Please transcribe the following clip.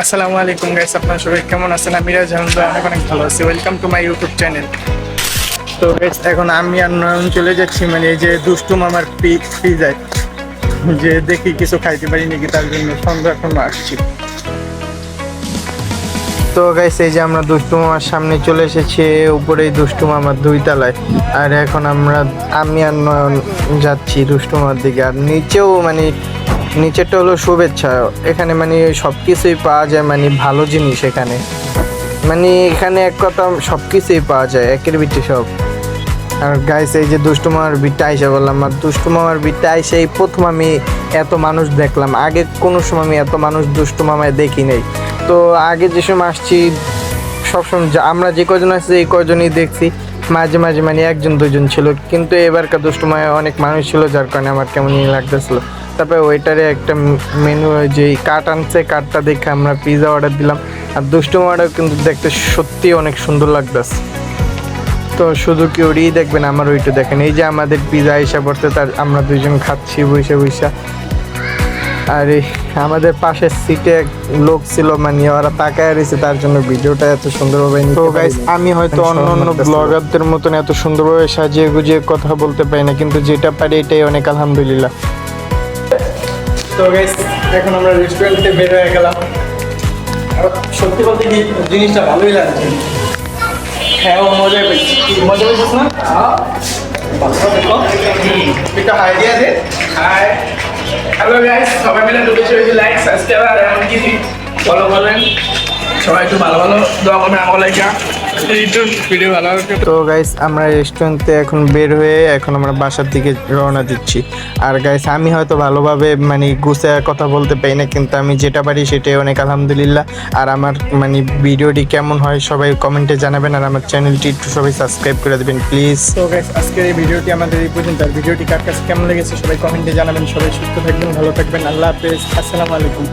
আসসালামু আলাইকুম গাইস আপনারা সবাই কেমন আছেন? আমি রাজ আনন্দ অনেক অনেক ভালো আছি। Welcome to my YouTube channel তো গাইস এখন আমি আর নয়ন চলে যাচ্ছি মানে এই যে দুষ্টু মামার পিজায়। যে দেখি কিছু খাইতে পারি নাকি, তার জন্য সন্ধ্যা এখন আসছি। তো গাইস এই যে আমরা দুষ্টু মামার সামনে চলে এসেছি উপরেই দুষ্টু মামার দুই তলায়। আর এখন আমরা আমি আর নয়ন যাচ্ছি দুষ্টু মামার দিকে। আর নিচেও মানে নিচেরটা হলো শুভেচ্ছা। এখানে মানে সব কিছুই পাওয়া যায় মানে ভালো জিনিস এখানে। মানে এখানে এক কথা সব কিছুই পাওয়া যায়, একের বিটে সব। আর গাইস এই যে দুষ্টু মামার বিটটা আইসা বললাম, আর দুষ্টু মামার বিটটা আইসা এই প্রথম আমি এত মানুষ দেখলাম। আগে কোনো সময় আমি এত মানুষ দুষ্টু মামায় দেখি নাই। তো আগে যে সময় আসছি, সবসময় আমরা যে কজন আসছি এই কজনই দেখছি। মাঝে মাঝে মানে একজন, দুজন ছিল। কিন্তু এবারকার দুষ্টুমায় অনেক মানুষ ছিল, যার কারণে আমার কেমনই লাগতেছিল। তারপরে ওইটারে একটা মেনু যে কার্ট আনছে কার্টটা দেখে আমরা পিৎজা অর্ডার দিলাম। আর দুষ্টু দুষ্টুমাটাও কিন্তু দেখতে সত্যি অনেক সুন্দর লাগতেছে। তো শুধু কি ওরই দেখবেন আমার ওইটা দেখেন। এই যে আমাদের পিজা এসে পড়তে তার আমরা দুজন খাচ্ছি বসে বসে। আর আমাদের পাশের সিটে এক লোক ছিল মানে ওরা তাকায় রয়েছে তার জন্য ভিডিওটা এত সুন্দরভাবে তো গাইস আমি হয়তো অন্য অন্য ব্লগারদের মতন এত সুন্দরভাবে সাজিয়ে গুজিয়ে কথা বলতে পারি না কিন্তু যেটা পারি এটাই অনেক আলহামদুলিল্লাহ। তো গাইস এখন আমরা রেস্টুরেন্টে বের হয়ে গেলাম। আর সত্যি বলতে কি, জিনিসটা ভালোই লাগছে। হ্যাঁ মজা পেয়েছি। মজা পেয়েছিস না? একটা হাই গাইস সবাই মিলে ওই যে লাইক সাবস্ক্রাইব আর এমন কি ফলো করবেন। সবাই একটু ভালো ভালো দোয়া করবেন আমার লাইকা। তো গাইস আমরা রেস্টুরেন্টে এখন বের হয়ে এখন আমরা বাসার দিকে রওনা দিচ্ছি। আর গাইস আমি হয়তো ভালোভাবে মানে গুছায় কথা বলতে পারি না, কিন্তু আমি যেটা পারি সেটাই অনেক আলহামদুলিল্লাহ। আর আমার মানে ভিডিওটি কেমন হয় সবাই কমেন্টে জানাবেন, আর আমার চ্যানেলটি একটু সবাই সাবস্ক্রাইব করে দেবেন প্লিজ তো গাইস আজকের এই ভিডিওটি আমাদের এই পর্যন্ত। আর ভিডিওটি কার কাছে কেমন লেগেছে সবাই কমেন্টে জানাবেন। সবাই সুস্থ থাকবেন, ভালো থাকবেন। আল্লাহ হাফেজ। আসসালামু আলাইকুম।